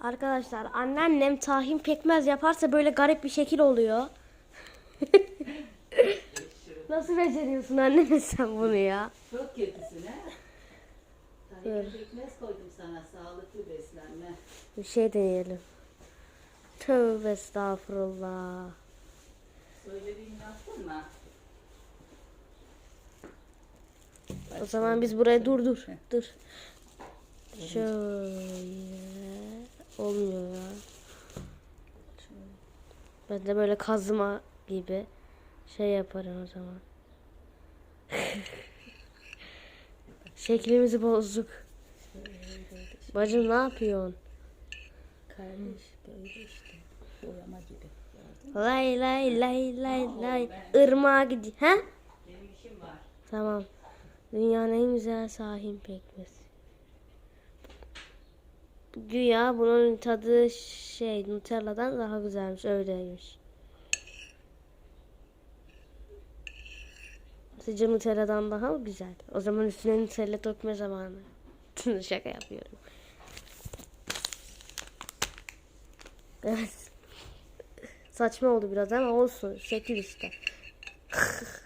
Arkadaşlar anneannem tahin pekmez yaparsa böyle garip bir şekil oluyor. Nasıl beceriyorsun anne sen bunu ya? Çok kötüsün ha. Tahin Evet. pekmez koydum sana sağlıklı beslenme. Bir şey deneyelim. Tövbe estağfurullah. Söylediğimi yaptın mı? O zaman biz buraya dur dur. Dur. Şöyle. Olmuyor ya. Ben de böyle kazma gibi şey yaparım o zaman. Şeklimizi bozduk. Bacım ne yapıyorsun? Kardeş böyle işte. Boyama gibi. Lay lay lay lay lay. Irmağa gidiyor. Ha? Benim işim var. Tamam. Dünyanın en güzel sahin pekmez. Güya bunun tadı şey Nutella'dan daha güzelmiş öyleymiş. Sizce Nutella'dan daha mı güzel? O zaman üstüne Nutella dökme zamanı. Şaka yapıyorum. Evet. Saçma oldu biraz ama olsun. Şekil işte.